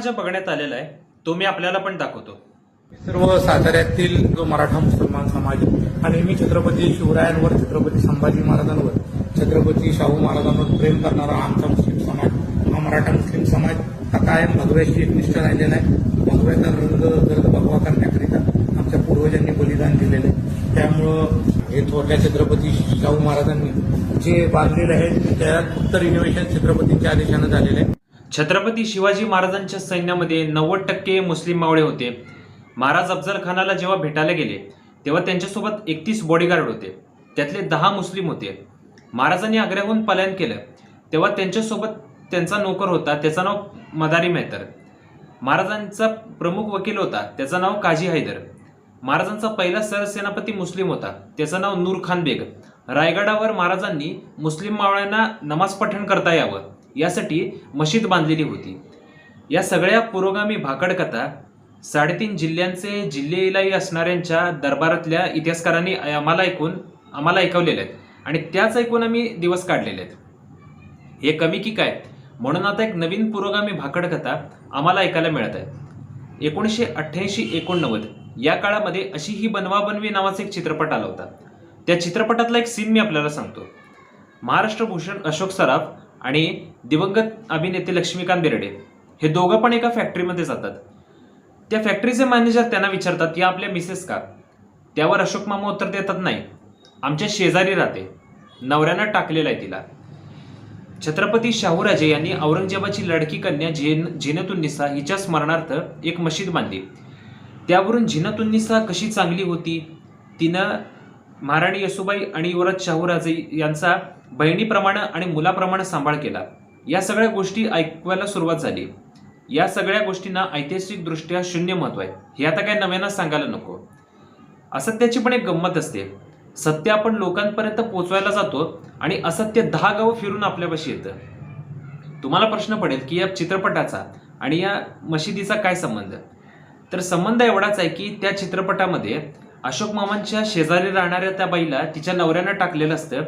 माझ्या बघण्यात आलेला आहे तो मी आपल्याला पण दाखवतो. सर्व साताऱ्यातील जो मराठा मुसलमान समाज आणि मी छत्रपती शिवरायांवर छत्रपती संभाजी महाराजांवर छत्रपती शाहू महाराजांवर प्रेम करणारा आमचा मुस्लिम समाज. हा मराठा मुस्लिम समाज हा कायम भगव्याशी एकनिष्ठ राहिलेला आहे. भगव्याचा रंग गर्द भगवा करण्याकरिता आमच्या पूर्वजांनी बलिदान दिलेलं आहे. त्यामुळं हे थोरल्या छत्रपती शाहू महाराजांनी जे बांधलेलं आहे त्यात उत्तर रिनोव्हेशन छत्रपतींच्या आदेशानं झालेलं आहे. छत्रपती शिवाजी महाराजांच्या सैन्यामध्ये नव्वद टक्के मुस्लिम मावळे होते. महाराज अफजल खानाला जेव्हा भेटायला गेले तेव्हा त्यांच्यासोबत एकतीस बॉडीगार्ड होते. त्यातले दहा मुस्लिम होते. महाराजांनी आग्र्याहून पलायन केलं. तेव्हा त्यांच्यासोबत त्यांचा नोकर होता. त्याचं नाव मदारी मेहतर. महाराजांचा प्रमुख वकील होता. त्याचं नाव काजी हैदर. महाराजांचा पहिला सरसेनापती मुस्लिम होता. त्याचं नाव नूर खान बेग. रायगडावर महाराजांनी मुस्लिम मावळ्यांना नमाज पठण करता यावं. यासाठी मशीद बांधलेली होती. या सगळ्या पुरोगामी भाकड कथा साडेतीन जिल्ह्यांचे जिल्हेलाही असणाऱ्यांच्या दरबारातल्या इतिहासकारांनी आम्हाला ऐकून आम्हाला ऐकवलेल्या आहेत. आणि त्याच ऐकून आम्ही दिवस काढलेले आहेत. हे कमी की काय? म्हणून आता एक नवीन पुरोगामी भाकड कथा आम्हाला ऐकायला मिळत आहे. एकोणीसशे अठ्ठ्याऐंशी एकोणनव्वद या काळामध्ये अशी ही बनवाबनवी नावाचा एक चित्रपट आला होता. त्या चित्रपटातला एक सीन मी आपल्याला सांगतो. महाराष्ट्र भूषण अशोक सराफ आणि दिवंगत अभिनेते लक्ष्मीकांत बेर्डे हे दोघं पण एका फॅक्टरीमध्ये जातात. त्या फॅक्टरीचे मॅनेजर त्यांना विचारतात या आपल्या मिसेस का? त्यावर अशोक मामा उत्तर देतात नाही. आमच्या शेजारी राहते. नवऱ्यानं टाकलेलं आहे तिला. छत्रपती शाहूराजे यांनी औरंगजेबाची लडकी कन्या झेन झिनतुन्निसा हिच्या स्मरणार्थ एक मशीद बांधली. त्यावरून झिनतुन्निसा कशी चांगली होती? तिनं महाराणी येसुबाई आणि युवराज शाहूराजे यांचा बहिणीप्रमाणे आणि मुलाप्रमाणे सांभाळ केला. या सगळ्या गोष्टी ऐकवायला सुरुवात झाली. या सगळ्या गोष्टींना ऐतिहासिकदृष्ट्या शून्य महत्त्व आहे. हे आता काय नव्यानं सांगायला नको. असत्याची पण एक गंमत असते. सत्य आपण लोकांपर्यंत पोचवायला जातो आणि असत्य दहा गावं फिरून आपल्यापाशी येतं. तुम्हाला प्रश्न पडेल की या चित्रपटाचा आणि या मशिदीचा काय संबंध? तर संबंध एवढाच आहे की त्या चित्रपटामध्ये अशोक मामांच्या शेजारी राहणाऱ्या त्या बाईला तिच्या नवऱ्यानं टाकलेलं असतं.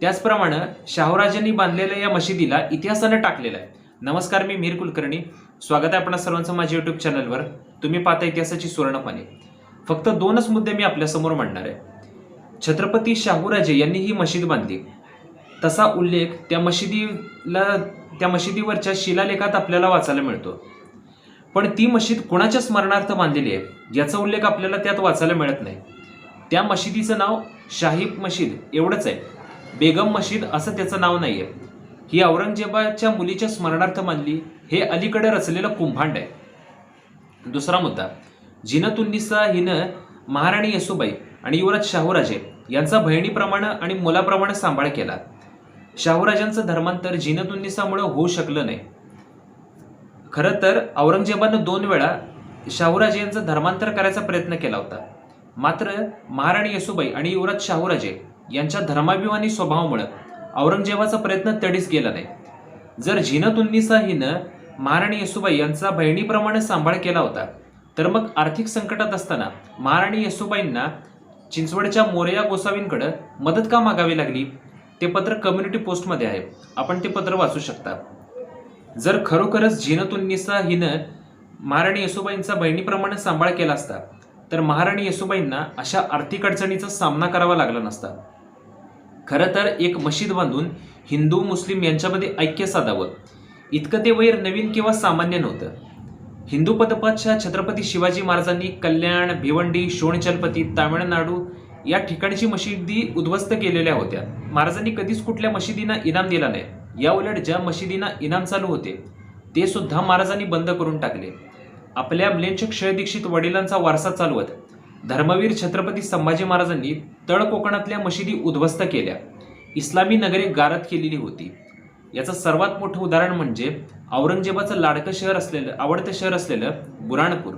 त्याचप्रमाणे शाहूराजांनी बांधलेल्या या मशिदीला इतिहासानं टाकलेलं आहे. नमस्कार मी मीर कुलकर्णी. स्वागत आहे आपणा सर्वांचं माझ्या युट्यूब चॅनलवर तुम्ही पाहता इतिहासाची सुवर्णपाने फक्त दोनच मुद्दे मी आपल्यासमोर मांडणार आहे. छत्रपती शाहूराजे यांनी ही मशीद बांधली. तसा उल्लेख त्या मशिदीला त्या मशिदीवरच्या शिलालेखात आपल्याला वाचायला मिळतो. पण ती मशीद कोणाच्या स्मरणार्थ बांधलेली आहे? याचा उल्लेख आपल्याला त्यात वाचायला मिळत नाही. त्या मशिदीचं नाव शाहीब मशीद. एवढंच आहे. बेगम मशीद असं त्याचं नाव नाही आहे ही औरंगजेबाच्या मुलीच्या स्मरणार्थ मानली हे अलीकडे रचलेलं कुंभांड आहे. दुसरा मुद्दा. जिनतुन्निसा हिनं महाराणी येसुबाई आणि युवराज शाहूराजे यांचा बहिणीप्रमाणे आणि मुलाप्रमाणे सांभाळ केला. शाहूराजांचं धर्मांतर जिनतुन्निसामुळे होऊ शकलं नाही. खरं तर औरंगजेबानं दोन वेळा शाहूराजे यांचं धर्मांतर करायचा प्रयत्न केला होता. मात्र महाराणी येसुबाई आणि युवराज शाहूराजे यांच्या धर्माभिमानी स्वभावामुळं औरंगजेबाचा प्रयत्न तडीस गेला नाही. जर झिनतुन्निसा हिनं महाराणी येसुबाई यांचा बहिणीप्रमाणे सांभाळ केला होता तर मग आर्थिक संकटात असताना महाराणी येसुबाईंना चिंचवडच्या मोरया गोसावींकडं मदत का मागावी लागली? ते पत्र कम्युनिटी पोस्टमध्ये आहे. आपण ते पत्र वाचू शकता. जर खरोखरच झिनतुन्निसा हिनं महाराणी येसुबाईंचा बहिणीप्रमाणे सांभाळ केला असता तर महाराणी येसुबाईंना अशा आर्थिक अडचणीचा सामना करावा लागला नसता. खरं तर एक मशीद बांधून हिंदू मुस्लिम यांच्यामध्ये ऐक्य साधावं. इतकं ते वैर नवीन किंवा सामान्य नव्हतं. हिंदू पदपातशा छत्रपती शिवाजी महाराजांनी कल्याण भिवंडी शोणचलपती तामिळनाडू या ठिकाणची मशिदी उद्ध्वस्त केलेल्या होत्या. महाराजांनी कधीच कुठल्या मशिदींना इनाम दिला नाही. या उलट ज्या मशिदींना इनाम चालू होते ते सुद्धा महाराजांनी बंद करून टाकले. आपल्या म्लेंच क्षय दीक्षित वडिलांचा वारसा चालवत धर्मवीर छत्रपती संभाजी महाराजांनी तळ कोकणातल्या मशिदी उद्ध्वस्त केल्या. इस्लामी नगरे गारत केलेली होती. याचं सर्वात मोठं उदाहरण म्हणजे औरंगजेबाचं लाडकं शहर असलेलं आवडतं शहर असलेलं बुराणपूर.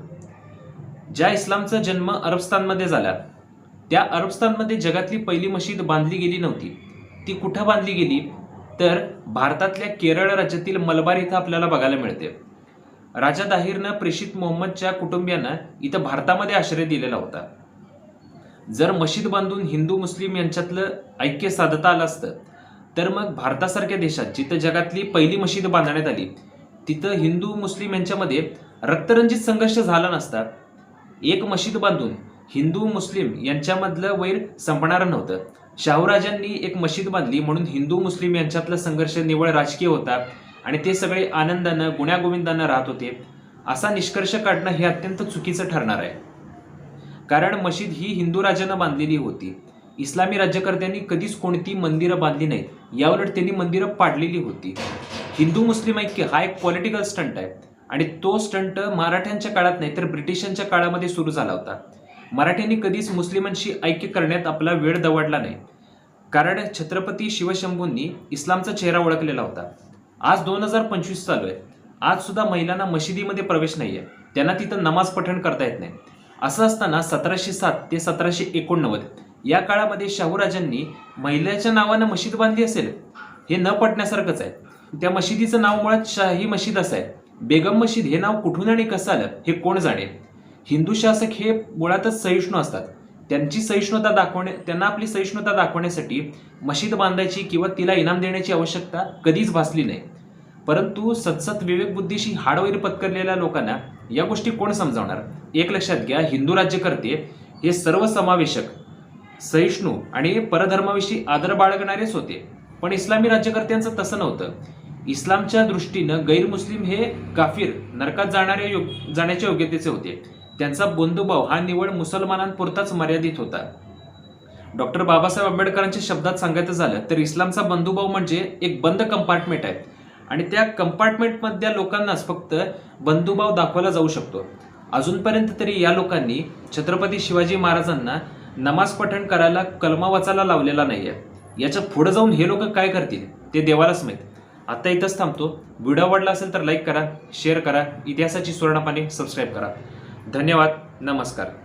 ज्या इस्लामचा जन्म अरबस्तानमध्ये झाला त्या अरबस्तानमध्ये जगातली पहिली मशीद बांधली गेली नव्हती. ती कुठं बांधली गेली? तर भारतातल्या केरळ राज्यातील मलबार इथं आपल्याला बघायला मिळते. राजा दाहिरनं प्रेषित मोहम्मदच्या कुटुंबियांना इथं भारतामध्ये आश्रय दिलेला होता. जर मशीद बांधून हिंदू मुस्लिम यांच्यातलं ऐक्य साधता आलं असतं तर मग भारतासारख्या देशात जिथं जगातली पहिली मशीद बांधण्यात आली तिथं हिंदू मुस्लिम यांच्यामध्ये रक्तरंजित संघर्ष झाला नसता. एक मशीद बांधून हिंदू मुस्लिम यांच्यामधलं वैर संपणारं नव्हतं. शाहूराजांनी एक मशीद बांधली म्हणून हिंदू मुस्लिम यांच्यातला संघर्ष निवळ राजकीय होता. आणि ते सगळे आनंदानं गुण्यागोविंदानं राहत होते असा निष्कर्ष काढणं हे अत्यंत चुकीचं ठरणार आहे. कारण मशीद ही हिंदू राजानं बांधलेली होती. इस्लामी राज्यकर्त्यांनी कधीच कोणती मंदिरं बांधली नाहीत. याउलट त्यांनी मंदिरं पाडलेली होती. हिंदू मुस्लिम ऐक्य हा एक पॉलिटिकल स्टंट आहे. आणि तो स्टंट मराठ्यांच्या काळात नाही तर ब्रिटिशांच्या काळामध्ये सुरू झाला होता. मराठ्यांनी कधीच मुस्लिमांशी ऐक्य करण्यात आपला वेळ दवडला नाही. कारण छत्रपती शिवशंभूंनी इस्लामचा चेहरा ओळखलेला होता. आज दोन हजार पंचवीस चालू आहे आज सुद्धा महिलांना मशिदीमध्ये प्रवेश नाही आहे त्यांना तिथं नमाज पठण करता येत नाही. असं असताना सतराशे सात ते सतराशे एकोणनव्वद या काळामध्ये शाहूराजांनी महिलेच्या नावानं मशीद बांधली असेल? हे न पटण्यासारखंच आहे. त्या मशिदीचं नाव मुळात शाही मशीद असं आहे. बेगम मशीद हे नाव कुठून आणि कसं आलं हे कोण जाणे? हिंदू शासक हे मुळातच सहिष्णू असतात. त्यांची सहिष्णुता दाखवणे त्यांना आपली सहिष्णुता दाखवण्यासाठी मशीद बांधायची किंवा तिला इनाम देण्याची आवश्यकता कधीच भासली नाही. परंतु सतसत विवेकबुद्धीशी हाडवैर पत्करलेल्या लोकांना या गोष्टी कोण समजावणार? एक लक्षात घ्या हिंदू राज्यकर्ते हे सर्वसमावेशक सहिष्णू आणि परधर्माविषयी आदर बाळगणारेच होते. पण इस्लामी राज्यकर्त्यांचं तसं नव्हतं. इस्लामच्या दृष्टीनं गैरमुस्लिम हे काफीर नरकात जाणारे योग जाण्याच्या योग्यतेचे होते. त्यांचा बंधुभाव हा निवड मुसलमानांपुरताच मर्यादित होता. डॉक्टर बाबासाहेब आंबेडकरांच्या शब्दात सांगायचं झालं तर इस्लामचा बंधुभाव म्हणजे एक बंद कंपार्टमेंट आहे. आणि त्या कंपार्टमेंटमधल्या लोकांनाच फक्त बंधुभाव दाखवला जाऊ शकतो. अजूनपर्यंत तरी या लोकांनी छत्रपती शिवाजी महाराजांना नमाज पठण करायला कलमा वाचायला लावलेला आहे याच्या पुढं जाऊन हे लोक काय करतील ते देवालाच माहीत. आता इथंच थांबतो. व्हिडिओ आवडला असेल तर लाईक करा शेअर करा. इतिहासाची सुवर्णपाने सबस्क्राईब करा. धन्यवाद नमस्कार.